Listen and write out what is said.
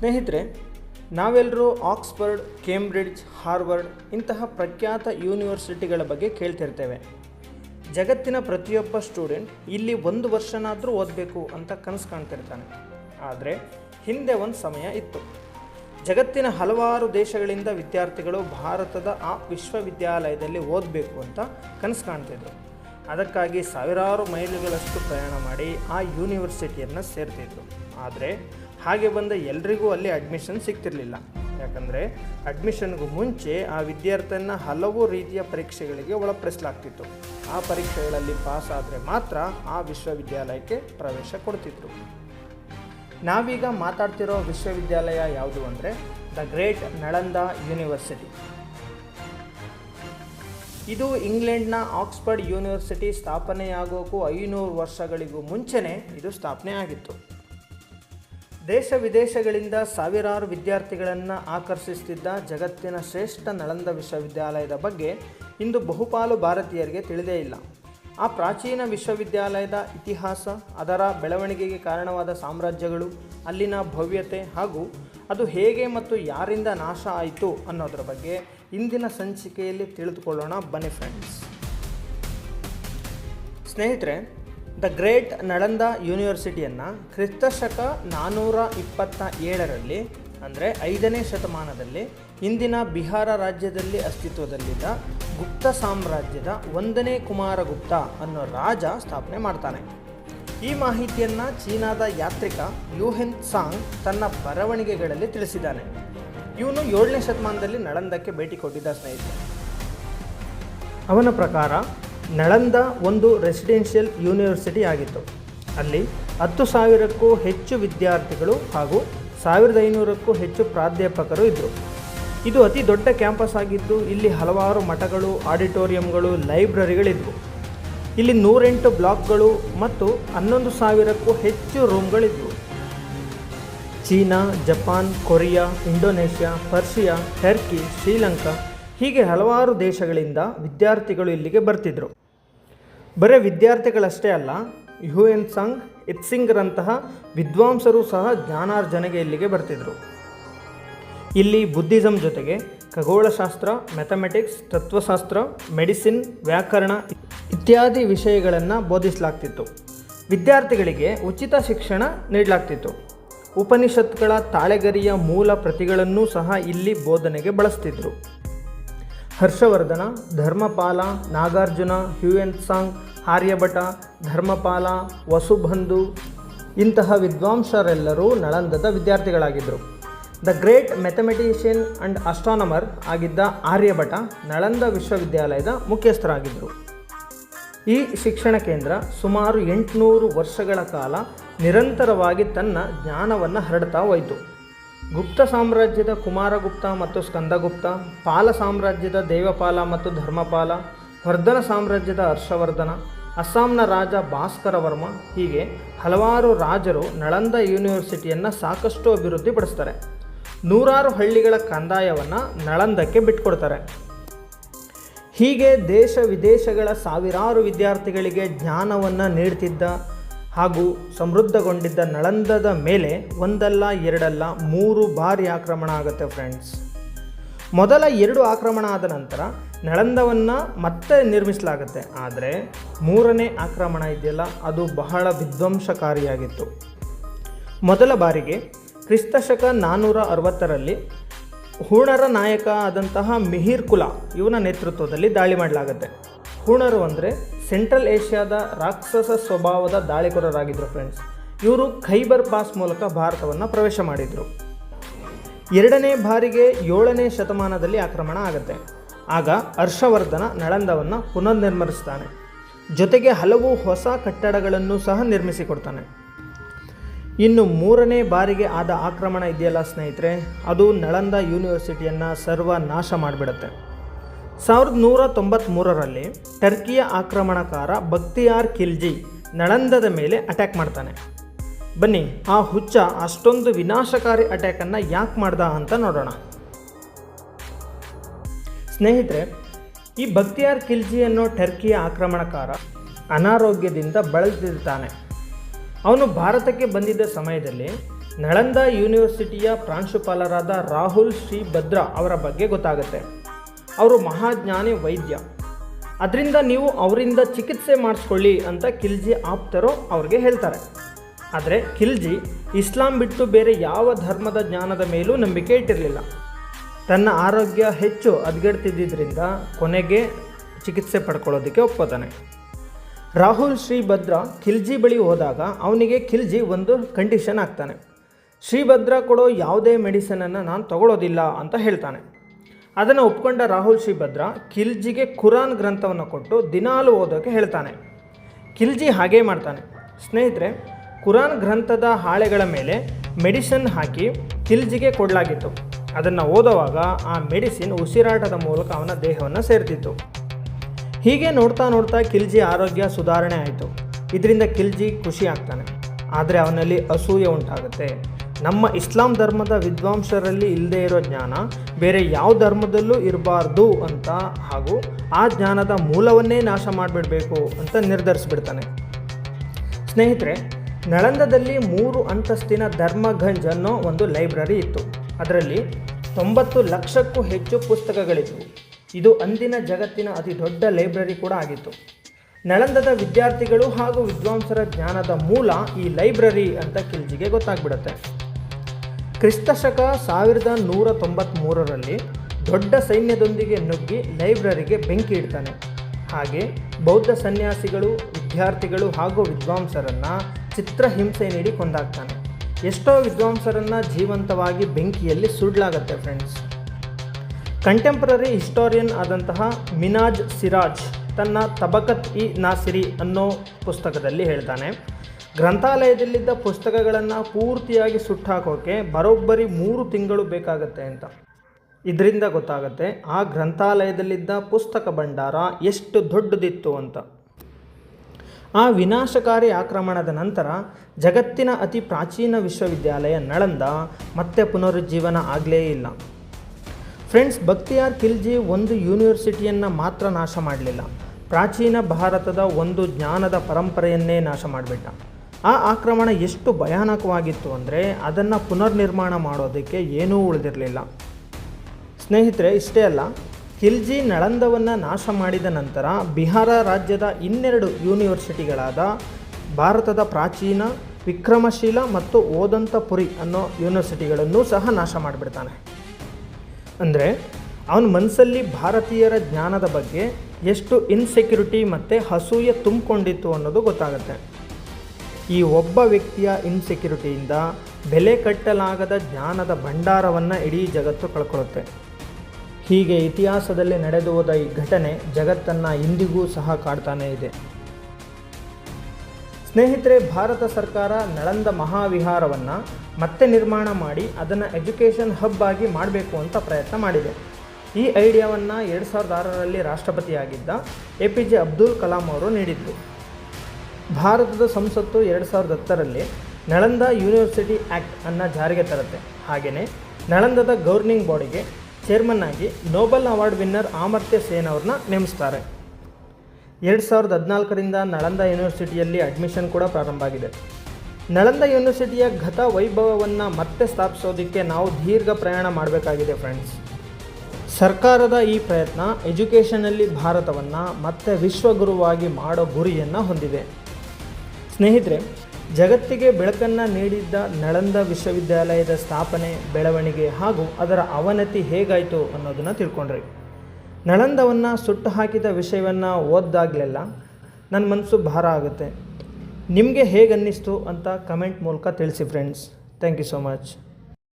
ಸ್ನೇಹಿತರೆ ನಾವೆಲ್ಲರೂ Oxford, Cambridge, Harvard ಇಂತಹ ಪ್ರಖ್ಯಾತ ಯೂನಿವರ್ಸಿಟಿಗಳ ಬಗ್ಗೆ ಕೇಳ್ತಿರ್ತೇವೆ. ಜಗತ್ತಿನ ಪ್ರತಿಯೊಬ್ಬ ಸ್ಟೂಡೆಂಟ್ ಇಲ್ಲಿ ಒಂದು ವರ್ಷನಾದರೂ ಓದಬೇಕು ಅಂತ ಕನಸು ಕಾಣ್ತಿರ್ತಾನೆ. ಆದರೆ ಹಿಂದೆ ಒಂದು ಸಮಯ ಇತ್ತು. ಜಗತ್ತಿನ ಹಲವಾರು ದೇಶಗಳಿಂದ ವಿದ್ಯಾರ್ಥಿಗಳು ಭಾರತದ ಆ ವಿಶ್ವವಿದ್ಯಾಲಯದಲ್ಲಿ ಓದಬೇಕು ಅಂತ ಕನಸು ಕಾಣ್ತಿದ್ರು. ಅದಕ್ಕಾಗಿ ಸಾವಿರಾರು ಮೈಲುಗಳಷ್ಟು ಪ್ರಯಾಣ ಮಾಡಿ ಆ ಯೂನಿವರ್ಸಿಟಿಯನ್ನು ಸೇರ್ತಿದ್ರು. ಆದರೆ ಹಾಗೆ ಬಂದ ಎಲ್ರಿಗೂ ಅಲ್ಲಿ ಅಡ್ಮಿಷನ್ ಸಿಗ್ತಿರಲಿಲ್ಲ. ಯಾಕಂದರೆ ಅಡ್ಮಿಷನ್ಗೂ ಮುಂಚೆ ಆ ವಿದ್ಯಾರ್ಥಿಯನ್ನು ಹಲವು ರೀತಿಯ ಪರೀಕ್ಷೆಗಳಿಗೆ ಒಳಪಡಿಸಲಾಗ್ತಿತ್ತು. ಆ ಪರೀಕ್ಷೆಗಳಲ್ಲಿ ಪಾಸ್ ಆದರೆ ಮಾತ್ರ ಆ ವಿಶ್ವವಿದ್ಯಾಲಯಕ್ಕೆ ಪ್ರವೇಶ ಕೊಡ್ತಿದ್ರು. ನಾವೀಗ ಮಾತಾಡ್ತಿರೋ ವಿಶ್ವವಿದ್ಯಾಲಯ ಯಾವುದು ಅಂದರೆ ದ ಗ್ರೇಟ್ ನಳಂದ ಯೂನಿವರ್ಸಿಟಿ. ಇದು ಇಂಗ್ಲೆಂಡ್ನ ಆಕ್ಸ್ಫರ್ಡ್ ಯೂನಿವರ್ಸಿಟಿ ಸ್ಥಾಪನೆಯಾಗೋಕ್ಕೂ ಐನೂರು ವರ್ಷಗಳಿಗೂ ಮುಂಚೆನೇ ಇದು ಸ್ಥಾಪನೆ ಆಗಿತ್ತು. ದೇಶ ವಿದೇಶಗಳಿಂದ ಸಾವಿರಾರು ವಿದ್ಯಾರ್ಥಿಗಳನ್ನು ಆಕರ್ಷಿಸುತ್ತಿದ್ದ ಜಗತ್ತಿನ ಶ್ರೇಷ್ಠ ನಳಂದ ವಿಶ್ವವಿದ್ಯಾಲಯದ ಬಗ್ಗೆ ಇಂದು ಬಹುಪಾಲು ಭಾರತೀಯರಿಗೆ ತಿಳಿದೇ ಇಲ್ಲ. ಆ ಪ್ರಾಚೀನ ವಿಶ್ವವಿದ್ಯಾಲಯದ ಇತಿಹಾಸ, ಅದರ ಬೆಳವಣಿಗೆಗೆ ಕಾರಣವಾದ ಸಾಮ್ರಾಜ್ಯಗಳು, ಅಲ್ಲಿನ ಭವ್ಯತೆ ಹಾಗೂ ಅದು ಹೇಗೆ ಮತ್ತು ಯಾರಿಂದ ನಾಶ ಆಯಿತು ಅನ್ನೋದರ ಬಗ್ಗೆ ಇಂದಿನ ಸಂಚಿಕೆಯಲ್ಲಿ ತಿಳಿದುಕೊಳ್ಳೋಣ. ಬನ್ನಿ ಫ್ರೆಂಡ್ಸ್ ಸ್ನೇಹಿತರೆ ದ ಗ್ರೇಟ್ ನಳಂದ ಯೂನಿವರ್ಸಿಟಿಯನ್ನು ಕ್ರಿಸ್ತಶಕ ನಾನ್ನೂರ ಇಪ್ಪತ್ತ ಏಳರಲ್ಲಿ, ಅಂದರೆ ಐದನೇ ಶತಮಾನದಲ್ಲಿ ಇಂದಿನ ಬಿಹಾರ ರಾಜ್ಯದಲ್ಲಿ ಅಸ್ತಿತ್ವದಲ್ಲಿದ್ದ ಗುಪ್ತ ಸಾಮ್ರಾಜ್ಯದ ಒಂದನೇ ಕುಮಾರಗುಪ್ತ ಅನ್ನೋ ರಾಜ ಸ್ಥಾಪನೆ ಮಾಡ್ತಾನೆ. ಈ ಮಾಹಿತಿಯನ್ನು ಚೀನಾದ ಯಾತ್ರಿಕ ಯೂಹೆನ್ ಸಾಂಗ್ ತನ್ನ ಬರವಣಿಗೆಗಳಲ್ಲಿ ತಿಳಿಸಿದ್ದಾನೆ. ಇವನು ಏಳನೇ ಶತಮಾನದಲ್ಲಿ ನಳಂದಕ್ಕೆ ಭೇಟಿ ಕೊಟ್ಟಿದ್ದ ಸ್ನೇಹಿತ ಅವನ ಪ್ರಕಾರ ನಳಂದ ಒಂದು ರೆಸಿಡೆನ್ಷಿಯಲ್ ಯೂನಿವರ್ಸಿಟಿ ಆಗಿತ್ತು. ಅಲ್ಲಿ ಹತ್ತು ಸಾವಿರಕ್ಕೂ ಹೆಚ್ಚು ವಿದ್ಯಾರ್ಥಿಗಳು ಹಾಗೂ ಸಾವಿರದ ಐನೂರಕ್ಕೂ ಹೆಚ್ಚು ಪ್ರಾಧ್ಯಾಪಕರು ಇದ್ದರು ಇದು ಅತಿ ದೊಡ್ಡ ಕ್ಯಾಂಪಸ್ ಆಗಿದ್ದು, ಇಲ್ಲಿ ಹಲವಾರು ಮಠಗಳು, ಆಡಿಟೋರಿಯಂಗಳು, ಲೈಬ್ರರಿಗಳಿದ್ವು. ಇಲ್ಲಿ ನೂರೆಂಟು ಬ್ಲಾಕ್ಗಳು ಮತ್ತು ಹನ್ನೊಂದು ಸಾವಿರಕ್ಕೂ ಹೆಚ್ಚು ರೂಮ್ಗಳಿದ್ವು. China, Japan, Korea, Indonesia, Persia, Turkey, Sri Lanka ಹೀಗೆ ಹಲವಾರು ದೇಶಗಳಿಂದ ವಿದ್ಯಾರ್ಥಿಗಳು ಇಲ್ಲಿಗೆ ಬರ್ತಿದ್ರು. ಬರೀ ವಿದ್ಯಾರ್ಥಿಗಳಷ್ಟೇ ಅಲ್ಲ, ಯು ಎನ್ ಸಂಗ್, ಇತ್ಸಿಂಗ್ರಂತಹ ವಿದ್ವಾಂಸರು ಸಹ ಜ್ಞಾನಾರ್ಜನೆಗೆ ಇಲ್ಲಿಗೆ ಬರ್ತಿದ್ರು. ಇಲ್ಲಿ ಬುದ್ಧಿಸಮ್ ಜೊತೆಗೆ ಖಗೋಳಶಾಸ್ತ್ರ, ಮ್ಯಾಥಮೆಟಿಕ್ಸ್, ತತ್ವಶಾಸ್ತ್ರ, ಮೆಡಿಸಿನ್, ವ್ಯಾಕರಣ ಇತ್ಯಾದಿ ವಿಷಯಗಳನ್ನು ಬೋಧಿಸಲಾಗ್ತಿತ್ತು. ವಿದ್ಯಾರ್ಥಿಗಳಿಗೆ ಉಚಿತ ಶಿಕ್ಷಣ ನೀಡಲಾಗ್ತಿತ್ತು. ಉಪನಿಷತ್ಗಳ ತಾಳೆಗರಿಯ ಮೂಲ ಪ್ರತಿಗಳನ್ನೂ ಸಹ ಇಲ್ಲಿ ಬೋಧನೆಗೆ ಬಳಸ್ತಿದ್ರು. ಹರ್ಷವರ್ಧನ, ಧರ್ಮಪಾಲ, ನಾಗಾರ್ಜುನ, ಹ್ಯೂಯನ್ ಸಾಂಗ್, ಆರ್ಯಭಟ, ಧರ್ಮಪಾಲ, ವಸುಬಂಧು ಇಂತಹ ವಿದ್ವಾಂಸರೆಲ್ಲರೂ ನಳಂದದ ವಿದ್ಯಾರ್ಥಿಗಳಾಗಿದ್ದರು. The great mathematician and astronomer ಆಗಿದ್ದ ಆರ್ಯಭಟ ನಳಂದ ವಿಶ್ವವಿದ್ಯಾಲಯದ ಮುಖ್ಯಸ್ಥರಾಗಿದ್ದರು. ಈ ಶಿಕ್ಷಣ ಕೇಂದ್ರ ಸುಮಾರು ಎಂಟುನೂರು ವರ್ಷಗಳ ಕಾಲ ನಿರಂತರವಾಗಿ ತನ್ನ ಜ್ಞಾನವನ್ನು ಹರಡ್ತಾ ಹೋಯಿತು. ಗುಪ್ತ ಸಾಮ್ರಾಜ್ಯದ ಕುಮಾರಗುಪ್ತ ಮತ್ತು ಸ್ಕಂದಗುಪ್ತ, ಪಾಲ ಸಾಮ್ರಾಜ್ಯದ ದೇವಪಾಲ ಮತ್ತು ಧರ್ಮಪಾಲ, ವರ್ಧನ ಸಾಮ್ರಾಜ್ಯದ ಹರ್ಷವರ್ಧನ, ಅಸ್ಸಾಂನ ರಾಜ ಭಾಸ್ಕರ ವರ್ಮ ಹೀಗೆ ಹಲವಾರು ರಾಜರು ನಳಂದ ಯೂನಿವರ್ಸಿಟಿಯನ್ನು ಸಾಕಷ್ಟು ಅಭಿವೃದ್ಧಿಪಡಿಸ್ತಾರೆ. ನೂರಾರು ಹಳ್ಳಿಗಳ ಕಂದಾಯವನ್ನು ನಳಂದಕ್ಕೆ ಬಿಟ್ಕೊಡ್ತಾರೆ. ಹೀಗೆ ದೇಶ ವಿದೇಶಗಳ ಸಾವಿರಾರು ವಿದ್ಯಾರ್ಥಿಗಳಿಗೆ ಜ್ಞಾನವನ್ನು ನೀಡ್ತಿದ್ದ ಹಾಗೂ ಸಮೃದ್ಧಗೊಂಡಿದ್ದ ನಳಂದದ ಮೇಲೆ ಒಂದಲ್ಲ ಎರಡಲ್ಲ ಮೂರು ಬಾರಿ ಆಕ್ರಮಣ ಆಗುತ್ತೆ ಫ್ರೆಂಡ್ಸ್ ಮೊದಲ ಎರಡು ಆಕ್ರಮಣ ಆದ ನಂತರ ನಳಂದವನ್ನು ಮತ್ತೆ ನಿರ್ಮಿಸಲಾಗುತ್ತೆ. ಆದರೆ ಮೂರನೇ ಆಕ್ರಮಣ ಇದೆಯಲ್ಲ, ಅದು ಬಹಳ ವಿಧ್ವಂಸಕಾರಿಯಾಗಿತ್ತು. ಮೊದಲ ಬಾರಿಗೆ ಕ್ರಿಸ್ತಶಕ ನಾನ್ನೂರ ಅರವತ್ತರಲ್ಲಿ ಹೂಣರ ನಾಯಕ ಆದಂತಹ ಮಿಹಿರ್ ಕುಲ ಇವನ ನೇತೃತ್ವದಲ್ಲಿ ದಾಳಿ ಮಾಡಲಾಗುತ್ತೆ. ಹೂಣರು ಅಂದರೆ ಸೆಂಟ್ರಲ್ ಏಷ್ಯಾದ ರಾಕ್ಷಸ ಸ್ವಭಾವದ ದಾಳಿಕೋರರಾಗಿದ್ದರು ಫ್ರೆಂಡ್ಸ್ ಇವರು ಖೈಬರ್ ಪಾಸ್ ಮೂಲಕ ಭಾರತವನ್ನು ಪ್ರವೇಶ ಮಾಡಿದರು. ಎರಡನೇ ಬಾರಿಗೆ ಏಳನೇ ಶತಮಾನದಲ್ಲಿ ಆಕ್ರಮಣ ಆಗುತ್ತೆ. ಆಗ ಹರ್ಷವರ್ಧನ ನಳಂದವನ್ನು ಪುನರ್ನಿರ್ಮಿಸ್ತಾನೆ. ಜೊತೆಗೆ ಹಲವು ಹೊಸ ಕಟ್ಟಡಗಳನ್ನು ಸಹ ನಿರ್ಮಿಸಿಕೊಡ್ತಾನೆ. ಇನ್ನು ಮೂರನೇ ಬಾರಿಗೆ ಆದ ಆಕ್ರಮಣ ಇದೆಯಲ್ಲ ಸ್ನೇಹಿತರೆ, ಅದು ನಳಂದ ಯೂನಿವರ್ಸಿಟಿಯನ್ನು ಸರ್ವನಾಶ ಮಾಡಿಬಿಡುತ್ತೆ. ಸಾವಿರದ ನೂರ ತೊಂಬತ್ತ್ಮೂರರಲ್ಲಿ ಟರ್ಕಿಯ ಆಕ್ರಮಣಕಾರ ಬಕ್ತಿಯಾರ್ ಖಿಲ್ಜಿ ನಳಂದದ ಮೇಲೆ ಅಟ್ಯಾಕ್ ಮಾಡ್ತಾನೆ. ಬನ್ನಿ, ಆ ಹುಚ್ಚ ಅಷ್ಟೊಂದು ವಿನಾಶಕಾರಿ ಅಟ್ಯಾಕನ್ನು ಯಾಕೆ ಮಾಡ್ದ ಅಂತ ನೋಡೋಣ. ಸ್ನೇಹಿತರೆ, ಈ ಬಕ್ತಿಯಾರ್ ಖಿಲ್ಜಿ ಅನ್ನೋ ಟರ್ಕಿಯ ಆಕ್ರಮಣಕಾರ ಅನಾರೋಗ್ಯದಿಂದ ಬಳಲ್ತಿರ್ತಾನೆ. ಅವನು ಭಾರತಕ್ಕೆ ಬಂದಿದ್ದ ಸಮಯದಲ್ಲಿ ನಳಂದ ಯೂನಿವರ್ಸಿಟಿಯ ಪ್ರಾಂಶುಪಾಲರಾದ ರಾಹುಲ್ ಶ್ರೀ ಭದ್ರಾ ಅವರ ಬಗ್ಗೆ ಗೊತ್ತಾಗುತ್ತೆ. ಅವರು ಮಹಾಜ್ಞಾನಿ ವೈದ್ಯ. ಅದರಿಂದ ನೀವು ಅವರಿಂದ ಚಿಕಿತ್ಸೆ ಮಾಡಿಸ್ಕೊಳ್ಳಿ ಅಂತ ಖಿಲ್ಜಿ ಆಪ್ತರು ಅವ್ರಿಗೆ ಹೇಳ್ತಾರೆ. ಆದರೆ ಖಿಲ್ಜಿ ಇಸ್ಲಾಂ ಬಿಟ್ಟು ಬೇರೆ ಯಾವ ಧರ್ಮದ ಜ್ಞಾನದ ಮೇಲೂ ನಂಬಿಕೆ ಇಟ್ಟಿರಲಿಲ್ಲ. ತನ್ನ ಆರೋಗ್ಯ ಹೆಚ್ಚು ಹದಗೆಡ್ತಿದ್ದರಿಂದ ಕೊನೆಗೆ ಚಿಕಿತ್ಸೆ ಪಡ್ಕೊಳ್ಳೋದಕ್ಕೆ ಒಪ್ಕೋತಾನೆ. ರಾಹುಲ್ ಶ್ರೀಭದ್ರ ಖಿಲ್ಜಿ ಬಳಿ ಹೋದಾಗ ಅವನಿಗೆ ಖಿಲ್ಜಿ ಒಂದು ಕಂಡೀಷನ್ ಆಗ್ತಾನೆ. ಶ್ರೀಭದ್ರ ಕೊಡೋ ಯಾವುದೇ ಮೆಡಿಸನನ್ನು ನಾನು ತಗೊಳ್ಳೋದಿಲ್ಲ ಅಂತ ಹೇಳ್ತಾನೆ. ಅದನ್ನು ಒಪ್ಕೊಂಡ ರಾಹುಲ್ ಶ್ರೀಭದ್ರ ಖಿಲ್ಜಿಗೆ ಕುರಾನ್ ಗ್ರಂಥವನ್ನು ಕೊಟ್ಟು ದಿನಾಲು ಓದೋಕ್ಕೆ ಹೇಳ್ತಾನೆ. ಖಿಲ್ಜಿ ಹಾಗೇ ಮಾಡ್ತಾನೆ. ಸ್ನೇಹಿತರೆ ಕುರಾನ್ ಗ್ರಂಥದ ಹಾಳೆಗಳ ಮೇಲೆ ಮೆಡಿಸಿನ್ ಹಾಕಿ ಖಿಲ್ಜಿಗೆ ಕೊಡಲಾಗಿತ್ತು. ಅದನ್ನು ಓದುವಾಗ ಆ ಮೆಡಿಸಿನ್ ಉಸಿರಾಟದ ಮೂಲಕ ಅವನ ದೇಹವನ್ನು ಸೇರ್ತಿತ್ತು. ಹೀಗೆ ನೋಡ್ತಾ ನೋಡ್ತಾ ಖಿಲ್ಜಿ ಆರೋಗ್ಯ ಸುಧಾರಣೆ ಆಯಿತು. ಇದರಿಂದ ಖಿಲ್ಜಿ ಖುಷಿ ಆಗ್ತಾನೆ. ಆದರೆ ಅವನಲ್ಲಿ ಅಸೂಯೆ ಉಂಟಾಗುತ್ತೆ. ನಮ್ಮ ಇಸ್ಲಾಂ ಧರ್ಮದ ವಿದ್ವಾಂಸರಲ್ಲಿ ಇಲ್ಲದೇ ಇರೋ ಜ್ಞಾನ ಬೇರೆ ಯಾವ ಧರ್ಮದಲ್ಲೂ ಇರಬಾರ್ದು ಅಂತ ಹಾಗೂ ಆ ಜ್ಞಾನದ ಮೂಲವನ್ನೇ ನಾಶ ಮಾಡಿಬಿಡಬೇಕು ಅಂತ ನಿರ್ಧರಿಸಿಬಿಡ್ತಾನೆ. ಸ್ನೇಹಿತರೆ, ನಳಂದದಲ್ಲಿ ಮೂರು ಅಂತಸ್ತಿನ ಧರ್ಮಗಂಜ್ ಅನ್ನೋ ಒಂದು ಲೈಬ್ರರಿ ಇತ್ತು. ಅದರಲ್ಲಿ ತೊಂಬತ್ತು ಲಕ್ಷಕ್ಕೂ ಹೆಚ್ಚು ಪುಸ್ತಕಗಳಿದ್ದವು ಇದು ಅಂದಿನ ಜಗತ್ತಿನ ಅತಿ ದೊಡ್ಡ ಲೈಬ್ರರಿ ಕೂಡ ಆಗಿತ್ತು. ನಳಂದದ ವಿದ್ಯಾರ್ಥಿಗಳು ಹಾಗೂ ವಿದ್ವಾಂಸರ ಜ್ಞಾನದ ಮೂಲ ಈ ಲೈಬ್ರರಿ ಅಂತ ಕಿಲ್ಜಿಗೆ ಗೊತ್ತಾಗ್ಬಿಡುತ್ತೆ. ಕ್ರಿಸ್ತಶಕ ಸಾವಿರದ ನೂರ ತೊಂಬತ್ತ್ಮೂರರಲ್ಲಿ ದೊಡ್ಡ ಸೈನ್ಯದೊಂದಿಗೆ ನುಗ್ಗಿ ಲೈಬ್ರರಿಗೆ ಬೆಂಕಿ ಇಡ್ತಾನೆ. ಹಾಗೆ ಬೌದ್ಧ ಸನ್ಯಾಸಿಗಳು, ವಿದ್ಯಾರ್ಥಿಗಳು ಹಾಗೂ ವಿದ್ವಾಂಸರನ್ನು ಚಿತ್ರಹಿಂಸೆ ನೀಡಿ ಕೊಂದಾಗ್ತಾನೆ ಎಷ್ಟೋ ವಿದ್ವಾಂಸರನ್ನು ಜೀವಂತವಾಗಿ ಬೆಂಕಿಯಲ್ಲಿ ಸುಡಲಾಗತ್ತೆ ಫ್ರೆಂಡ್ಸ್ ಕಂಟೆಂಪ್ರರಿ ಹಿಸ್ಟೋರಿಯನ್ ಆದಂತಹ ಮಿನಾಜ್ ಸಿರಾಜ್ ತನ್ನ ತಬಕತ್ ಇ ನಾಸಿರಿ ಅನ್ನೋ ಪುಸ್ತಕದಲ್ಲಿ ಹೇಳ್ತಾನೆ. ಗ್ರಂಥಾಲಯದಲ್ಲಿದ್ದ ಪುಸ್ತಕಗಳನ್ನು ಪೂರ್ತಿಯಾಗಿ ಸುಟ್ಟಾಕೋಕೆ ಬರೋಬ್ಬರಿ ಮೂರು ತಿಂಗಳು ಬೇಕಾಗತ್ತೆ ಅಂತ. ಇದರಿಂದ ಗೊತ್ತಾಗುತ್ತೆ, ಆ ಗ್ರಂಥಾಲಯದಲ್ಲಿದ್ದ ಪುಸ್ತಕ ಭಂಡಾರ ಎಷ್ಟು ದೊಡ್ಡದಿತ್ತು ಅಂತ. ಆ ವಿನಾಶಕಾರಿ ಆಕ್ರಮಣದ ನಂತರ ಜಗತ್ತಿನ ಅತಿ ಪ್ರಾಚೀನ ವಿಶ್ವವಿದ್ಯಾಲಯ ನಳಂದ ಮತ್ತೆ ಪುನರುಜ್ಜೀವನ ಆಗಲೇ ಇಲ್ಲ. ಫ್ರೆಂಡ್ಸ್, ಭಕ್ತಿಯಾರ್ ಖಿಲ್ಜಿ ಒಂದು ಯೂನಿವರ್ಸಿಟಿಯನ್ನು ಮಾತ್ರ ನಾಶ ಮಾಡಲಿಲ್ಲ. ಪ್ರಾಚೀನ ಭಾರತದ ಒಂದು ಜ್ಞಾನದ ಪರಂಪರೆಯನ್ನೇ ನಾಶ ಮಾಡಿಬಿಟ್ಟ. ಆ ಆಕ್ರಮಣ ಎಷ್ಟು ಭಯಾನಕವಾಗಿತ್ತು ಅಂದರೆ ಅದನ್ನು ಪುನರ್ನಿರ್ಮಾಣ ಮಾಡೋದಕ್ಕೆ ಏನೂ ಉಳಿದಿರಲಿಲ್ಲ. ಸ್ನೇಹಿತರೆ, ಇಷ್ಟೇ ಅಲ್ಲ, ಖಿಲ್ಜಿ ನಳಂದವನ್ನು ನಾಶ ಮಾಡಿದ ನಂತರ ಬಿಹಾರ ರಾಜ್ಯದ ಇನ್ನೆರಡು ಯೂನಿವರ್ಸಿಟಿಗಳಾದ ಭಾರತದ ಪ್ರಾಚೀನ, ವಿಕ್ರಮಶೀಲ ಮತ್ತು ಓದಂತಪುರಿ ಅನ್ನೋ ಯೂನಿವರ್ಸಿಟಿಗಳನ್ನೂ ಸಹ ನಾಶ ಮಾಡಿಬಿಡ್ತಾನೆ. ಅಂದರೆ, ಅವನ ಮನಸ್ಸಲ್ಲಿ ಭಾರತೀಯರ ಜ್ಞಾನದ ಬಗ್ಗೆ ಎಷ್ಟು ಇನ್ಸೆಕ್ಯೂರಿಟಿ ಮತ್ತು ಹಸೂಯೆ ತುಂಬಿಕೊಂಡಿತ್ತು ಅನ್ನೋದು ಗೊತ್ತಾಗುತ್ತೆ. ಈ ಒಬ್ಬ ವ್ಯಕ್ತಿಯ ಇನ್ಸೆಕ್ಯುರಿಟಿಯಿಂದ ಬೆಲೆ ಕಟ್ಟಲಾಗದ ಜ್ಞಾನದ ಭಂಡಾರವನ್ನು ಇಡೀ ಜಗತ್ತು ಕಳ್ಕೊಳ್ಳುತ್ತೆ. ಹೀಗೆ ಇತಿಹಾಸದಲ್ಲಿ ನಡೆದು ಹೋದ ಈ ಘಟನೆ ಜಗತ್ತನ್ನು ಇಂದಿಗೂ ಸಹ ಕಾಡ್ತಾನೇ ಇದೆ. ಸ್ನೇಹಿತರೆ, ಭಾರತ ಸರ್ಕಾರ ನಳಂದ ಮಹಾವಿಹಾರವನ್ನು ಮತ್ತೆ ನಿರ್ಮಾಣ ಮಾಡಿ ಅದನ್ನು ಎಜುಕೇಷನ್ ಹಬ್ ಆಗಿ ಮಾಡಬೇಕು ಅಂತ ಪ್ರಯತ್ನ ಮಾಡಿದೆ. ಈ ಐಡಿಯಾವನ್ನು ಎರಡು ಸಾವಿರದ ಆರರಲ್ಲಿ ರಾಷ್ಟ್ರಪತಿಯಾಗಿದ್ದ A P J Abdul Kalam ಅವರು ನೀಡಿದ್ದು. ಭಾರತದ ಸಂಸತ್ತು ಎರಡು ಸಾವಿರದ ಹತ್ತರಲ್ಲಿ ನಳಂದ ಯೂನಿವರ್ಸಿಟಿ ಆ್ಯಕ್ಟ್ ಅನ್ನು ಜಾರಿಗೆ ತರುತ್ತೆ. ಹಾಗೆಯೇ ನಳಂದದ ಗವರ್ನಿಂಗ್ ಬಾಡಿಗೆ ಚೇರ್ಮನ್ ಆಗಿ Nobel award winner Amartya Sen ಅವ್ರನ್ನ ನೇಮಿಸ್ತಾರೆ. ಎರಡು ಸಾವಿರದ ಹದಿನಾಲ್ಕರಿಂದ ನಳಂದ ಯೂನಿವರ್ಸಿಟಿಯಲ್ಲಿ ಅಡ್ಮಿಷನ್ ಕೂಡ ಪ್ರಾರಂಭ ಆಗಿದೆ. ನಳಂದ ಯೂನಿವರ್ಸಿಟಿಯ ಗತ ವೈಭವವನ್ನು ಮತ್ತೆ ಸ್ಥಾಪಿಸೋದಕ್ಕೆ ನಾವು ದೀರ್ಘ ಪ್ರಯಾಣ ಮಾಡಬೇಕಾಗಿದೆ ಫ್ರೆಂಡ್ಸ್ ಸರ್ಕಾರದ ಈ ಪ್ರಯತ್ನ ಎಜುಕೇಷನಲ್ಲಿ ಭಾರತವನ್ನು ಮತ್ತೆ ವಿಶ್ವಗುರುವಾಗಿ ಮಾಡೋ ಗುರಿಯನ್ನು ಹೊಂದಿದೆ. ಸ್ನೇಹಿತರೆ, ಜಗತ್ತಿಗೆ ಬೆಳಕನ್ನು ನೀಡಿದ್ದ ನಳಂದ ವಿಶ್ವವಿದ್ಯಾಲಯದ ಸ್ಥಾಪನೆ, ಬೆಳವಣಿಗೆ ಹಾಗೂ ಅದರ ಅವನತಿ ಹೇಗಾಯಿತು ಅನ್ನೋದನ್ನು ತಿಳ್ಕೊಂಡ್ರಿ. ನಳಂದವನ್ನು ಸುಟ್ಟು ಹಾಕಿದ ವಿಷಯವನ್ನು ಓದ್ದಾಗಲೆಲ್ಲ ನನ್ನ ಮನಸ್ಸು ಭಾರ ಆಗುತ್ತೆ. ನಿಮಗೆ ಹೇಗೆ ಅನ್ನಿಸ್ತು ಅಂತ ಕಮೆಂಟ್ ಮೂಲಕ ತಿಳಿಸಿ friends thank you so much